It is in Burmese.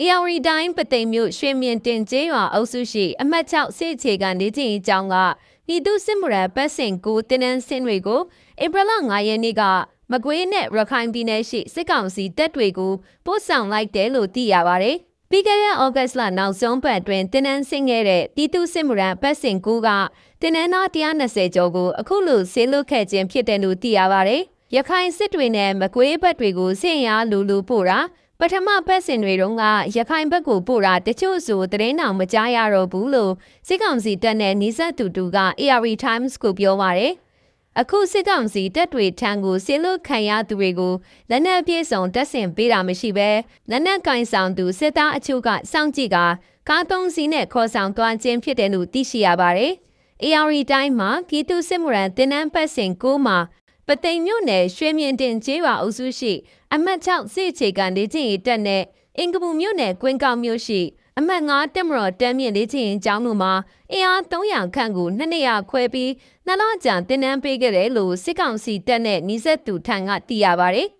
AR တိုင်းပသိမ်မြို့ရွှေမြင့်တင်ကျေးရွာအုပ်စုရှိအမှတ်6စစ်အခြေခံနေချင်းအကြောင်းကပြည်သူစစ်မှုရပတ်စင်ကိုတင်းနန်းစင်းတွေကိုဧပြီလ9ရက်နေ့ကမကွေးနဲ့ရခိုင်ပြည်နယ်ရှိစစ်ကောင်စီတပ်တွေကိုပို့ဆောင်လိုက်တယ်လို့သိရပါတယ်။ပြီးခဲ့တဲ့ဩဂတ်လနောက်ဆုံးပတ်အတွင်းတင်းနန်းစင်းခဲ့တဲ့ပြည်သူစစ်မှုရပတ်စင်ကိုကတင်းနန်းသား120ကျော်ကိုအခုလိုဆေးလွတ်ခဲ့ခြင်းဖြစ်တယ်လို့သိရပါတယ်။ရခိုင်စစ်တွေနဲ့မကွေးဘက်တွေကိုစင်ရလူလူပို့တာ ပထမဖက်စင်တွေတုန်းကရခိုင်ဘက်ကိုပို့တာတချို့ဆိုသတင်းတောင်မကြားရတော့ဘူးလို့စစ်ကောင်စီတပ်နဲ့နေဆက်တူတူက AR Times ကိုပြောပါရယ်အခုစစ်ကောင်စီတပ်တွေထံကိုဆေးလွတ်ခံရသူတွေကိုလက်နက်ပြေဆုံးတက်ဆင်ပေးတာမရှိဘဲလက်နက်ကင်ဆောင်သူစစ်သားအချို့ကစောင့်ကြည့်ကကားသုံးစီးနဲ့ခေါ်ဆောင်သွားခြင်းဖြစ်တယ်လို့သိရှိရပါတယ်။ AR တိုင်းမှာကီတူစစ်မှုရန်တင်းနန်းပတ်စဉ်ကိုမှာ ပသိမ်မြို့နယ်ရွှေမြင့်တင်ကျေးရွာအုပ်စုရှိ အမှတ်6စစ်အခြေခံလေ့ကျင့်ရေးတပ်နဲ့အင်္ဂပူမြို့နယ်ကွင်းကောက်မြို့ရှိ အမှတ်9တက်မတော်တမ်းမြင့်လေ့ကျင့်ရေးကျောင်းတို့မှာအင်အား300ခန့်ကိုနှစ်နေရခွဲပြီးနှစ်လကြာတင်နန်းပေးခဲ့တယ်လို့စစ်ကောင်စီတပ်နဲ့နှိစက်သူထံကသိရပါဗျ